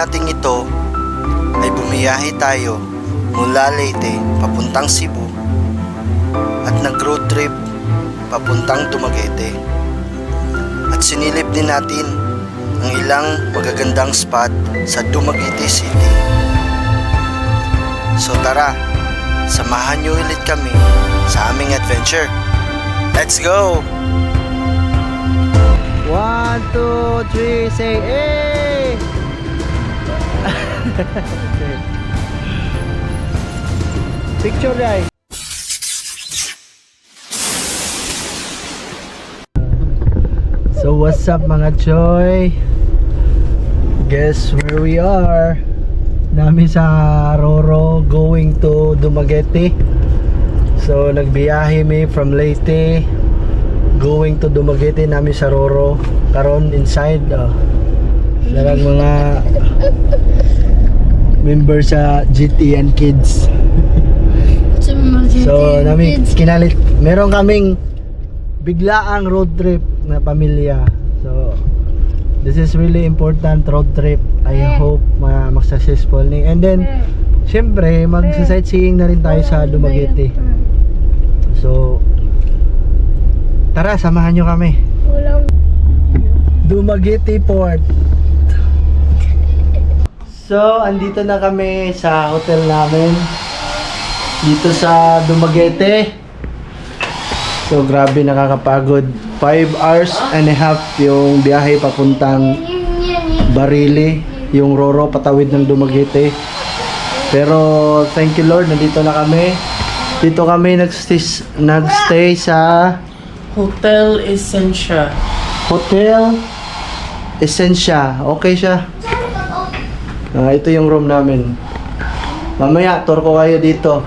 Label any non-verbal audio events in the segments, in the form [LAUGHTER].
nating ito ay bumiyahe tayo mula Leyte papuntang Cebu at nag-road trip papuntang Dumaguete. At sinilip din natin ang ilang magagandang spot sa Dumaguete City. So tara, samahan niyo ulit kami sa aming adventure. Let's go! One, two, three, say hey! Picture guys. So what's up mga choy? Guess where we are? Nami sa Roro going to Dumaguete. So nagbiyahe mi from Leyte going to Dumaguete nami sa Roro. Karon inside oh. Darang mga member sa GTN Kids. So, nami kinalit meron kaming biglaang road trip na pamilya. So, this is really important road trip. I hope ma mag-successful ni. And then, syempre, mag-sightseeing na rin tayo sa Dumaguete. So, tara, samahan nyo kami. Dumaguete Port. So, andito na kami sa hotel namin. Dito sa Dumaguete. So, grabe nakakapagod. 5 hours and a half yung biyahe papuntang Barili. Yung Roro patawid ng Dumaguete. Pero, thank you Lord, nandito na kami. Dito kami nagstay, nagstay sa Hotel Essentia. Hotel Essentia. Okay siya. Ah, ito yung room namin. Mamaya, tour ko kayo dito.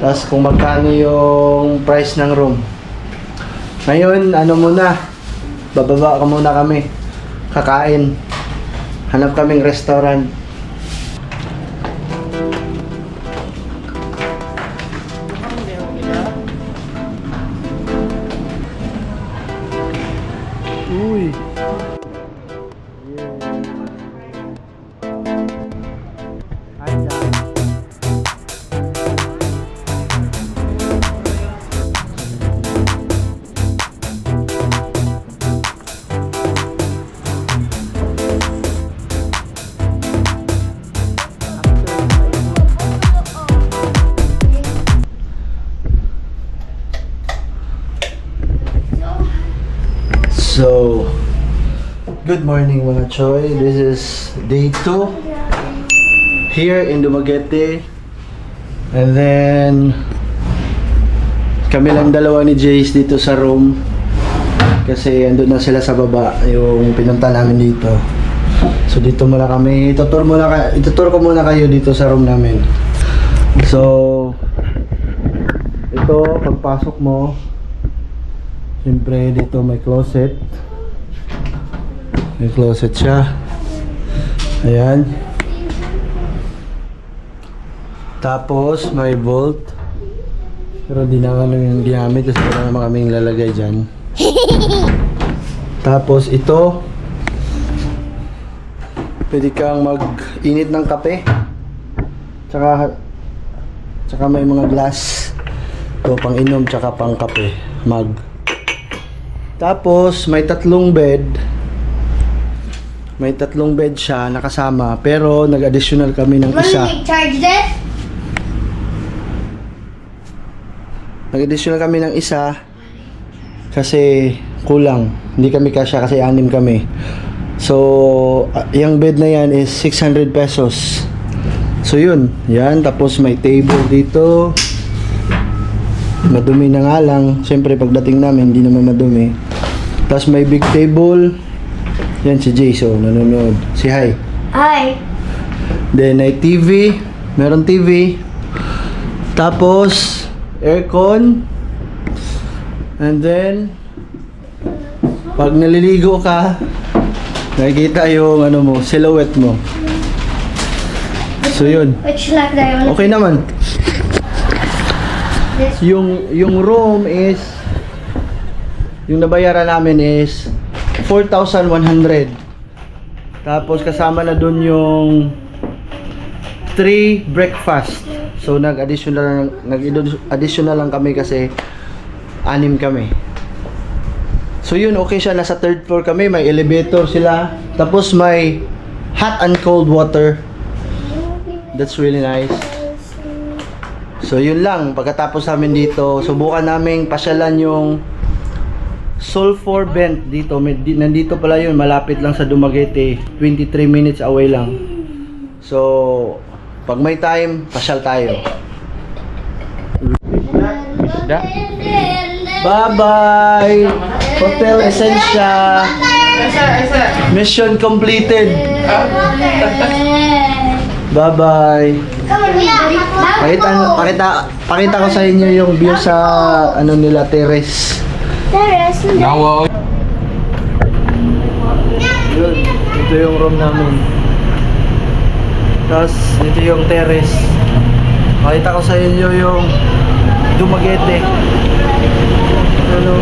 Tapos kung magkano yung price ng room. Ngayon, ano muna, bababa ka muna kami. Kakain. Hanap kaming restaurant. Morning mga Choy. This is day 2 here in Dumaguete. And then, kami lang dalawa ni Jace dito sa room. Kasi andun na sila sa baba, yung pinunta namin dito. So dito muna kami, itutur muna ka, itutur ko muna kayo dito sa room namin. So, ito, pagpasok mo, Siyempre dito may closet. May closet siya. Ayan. Tapos may vault. Pero di na kami yung ginamit kasi wala naman kaming lalagay dyan. [LAUGHS] Tapos ito. Pwede kang mag-init ng kape. Tsaka tsaka may mga glass. Ito pang inom tsaka pang kape. Mag. Tapos, may tatlong bed. May tatlong bed siya nakasama. Pero, nag-additional kami ng isa. Charge this? Nag-additional kami ng isa. Kasi, kulang. Hindi kami kasya kasi anim kami. So, ah, yung bed na yan is 600 pesos. So, yun. Yan. Tapos, may table dito. Madumi na nga lang. Siyempre, pagdating namin, hindi naman madumi. Tapos, may big table. Yan si Jason, nanonood. Si Hi. Hi. Then, may TV. Meron TV. Tapos, aircon. And then, pag naliligo ka, nakikita yung ano mo, silhouette mo. So, yun. Which like that? Okay naman. Yung, yung room is, yung nabayaran namin is 4,100. Tapos kasama na dun yung 3 breakfast. So nag-additional nag-additional lang kami kasi anim kami. So yun, okay siya. Nasa third floor kami. May elevator sila. Tapos may hot and cold water. That's really nice. So yun lang. Pagkatapos namin dito, subukan namin pasyalan yung Sulphur Bend dito. May, di, nandito pala yun. Malapit lang sa Dumaguete. 23 minutes away lang. So, pag may time, pasyal tayo. Bye-bye! Hotel Essentia. Mission completed. Bye-bye. Pakita, pakita, pakita ko sa inyo yung view sa ano nila terrace. Teres, Nawa. Yun, ito yung room namin. Tapos, ito yung terrace. Pakita ko sa inyo yung Dumaguete. Ano?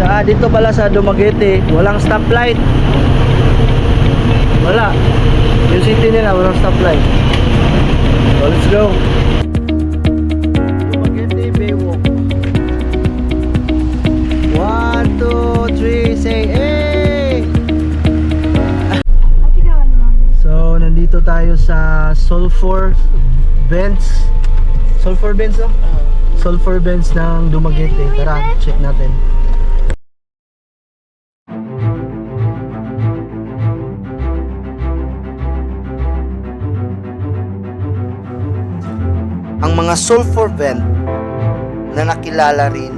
Tsaka dito pala sa Dumaguete, walang stoplight. Wala. Yung city nila, walang stoplight. So, let's go. Dumaguete Baywalk. One, two, three, say hey! So, nandito tayo sa Sulphur Vents. Sulphur Vents, no? Sulphur Vents ng Dumaguete. Tara, check natin. Mga sulfur vent na nakilala rin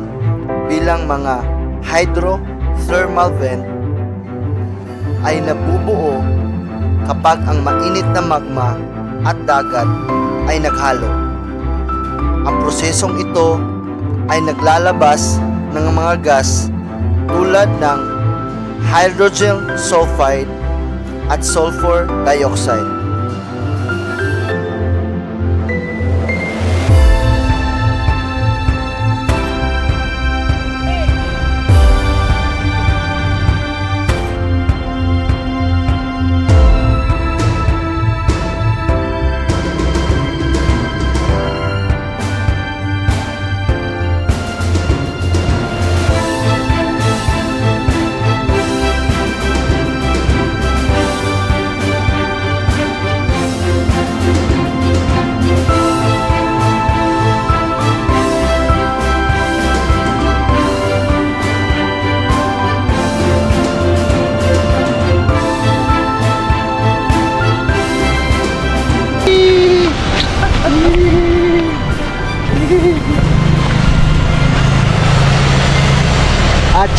bilang mga hydrothermal vent ay nabubuo kapag ang mainit na magma at dagat ay naghalo. Ang prosesong ito ay naglalabas ng mga gas tulad ng hydrogen sulfide at sulfur dioxide.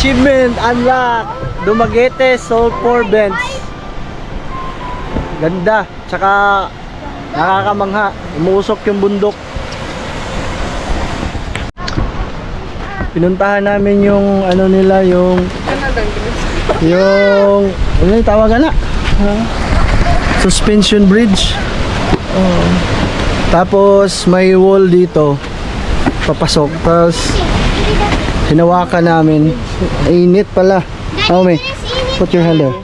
Achievement unlock. Dumaguete Sulphur Vents Ganda. Tsaka Nakakamangha. Umusok yung bundok. Pinuntahan namin yung Ano nila yung Yung Ano yung tawagan na Suspension bridge. Tapos may wall dito. Papasok. Tapos Hinawakan namin. Init pala. Oh, may. Put your hand there.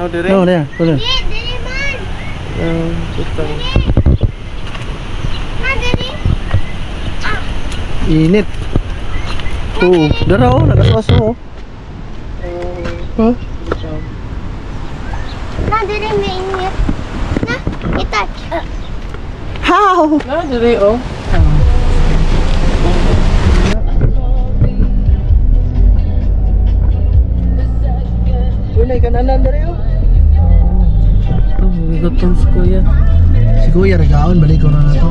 Oh, dire. No, there. Put it. Um, putang. Init. Oo. Dara oh, nagatas oh. Huh? Na, dili may init. Na, itouch. How? Na, dire, oh. Wala ka nanan dere oh. Oh, gutom si kuya. Si Kuya regaon balik ko na na to.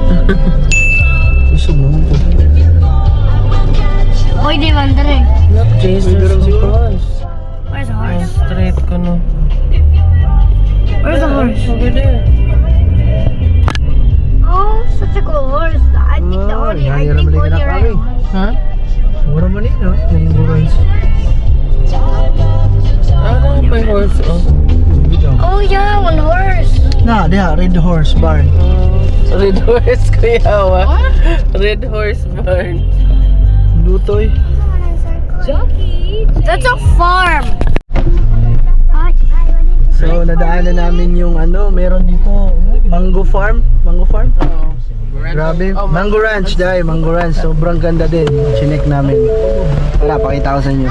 [LAUGHS] Usog naman ko. Oy, di man dere. Jesus Christ. Where's the Oh, horse? straight ko no. Where's the horse? Over there. Oh, such a cool horse. I think the Oh, only, I think only right horse. Ha? Mura man eh, no? Yung burans. May horse, oh. Oh yeah, one horse. Na, diha, red horse barn. Oh, [LAUGHS] red horse kuya, wa. Red horse barn. Lutoy. That's a farm. So, nadaanan namin yung ano, meron dito, Mango Farm. Mango Farm? Grabe. Mango Ranch, dahil Mango Ranch. Sobrang ganda din. Chinek namin. Tara, pakita ko sa inyo.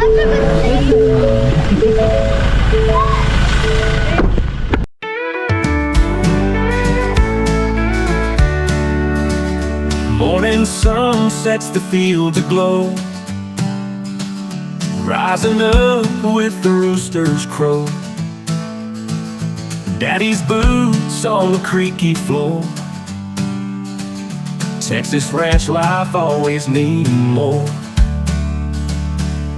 Morning sun sets the fields aglow. Rising up with the rooster's crow. Daddy's boots on the creaky floor. Texas ranch life always needing more.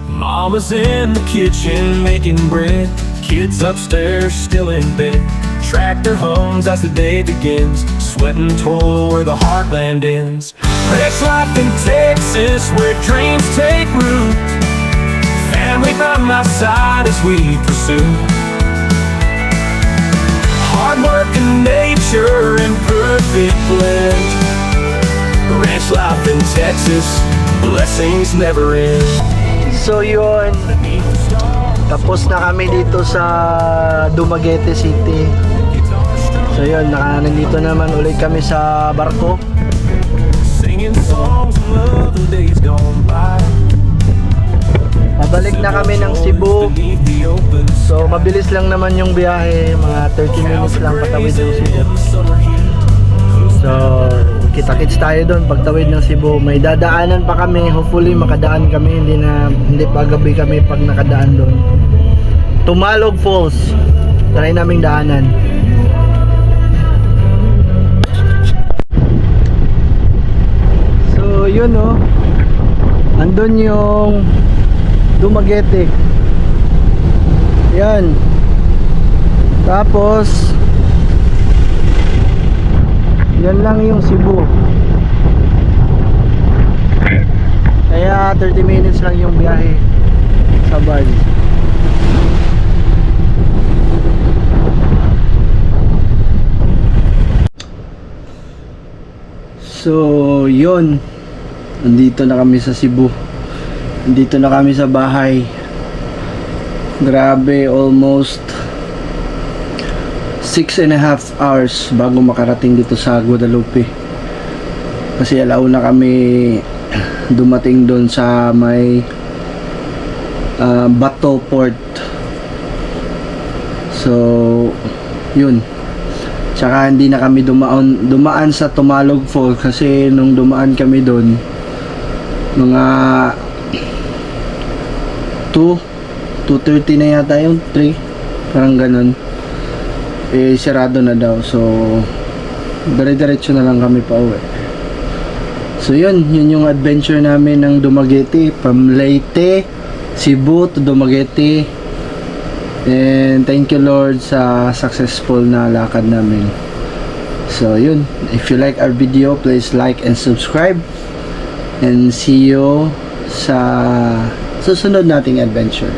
Mama's in the kitchen making bread. Kids upstairs still in bed. Tractor hums as the day begins. Sweating toil where the heartland ends. Rich life in Texas where dreams take root. Family by my side as we pursue. Hard work and nature in perfect blend. Ranch life in Texas, blessings never end. So, yun. Tapos na kami dito sa Dumaguete City. So, yun. Naka, nandito naman ulit kami sa barko. Singing songs of love and days gone by. Pabalik na kami ng Cebu. So, mabilis lang naman yung biyahe. Mga 30 minutes lang patawid ng Cebu. So, kita-kits tayo doon pagtawid ng Cebu. May dadaanan pa kami. Hopefully makadaan kami. Hindi na hindi pa gabi kami pag nakadaan doon. Tumalog Falls. Try naming daanan. So, yun oh. Andun yung Dumaguete. Yan. Tapos yan lang yung Cebu. Kaya 30 minutes lang yung biyahe sa Bali. So, yun. Nandito na kami sa Cebu. Nandito na kami sa bahay. Grabe, almost six and a half hours bago makarating dito sa Guadalupe. Kasi alauna kami [CLEARS THROAT] dumating doon sa may ah, Bato Port. So, yun. Tsaka hindi na kami dumaan, dumaan sa Tumalog Falls kasi nung dumaan kami doon mga 2 2.30 na yata yung 3 parang ganun. Eh sarado na daw. So dire-diretso na lang kami pa uwi. So yun. Yun yung adventure namin ng Dumaguete from Leyte Cebu to Dumaguete. And thank you Lord sa successful na lakad namin. So yun. If you like our video please like and subscribe and see you sa susunod nating adventure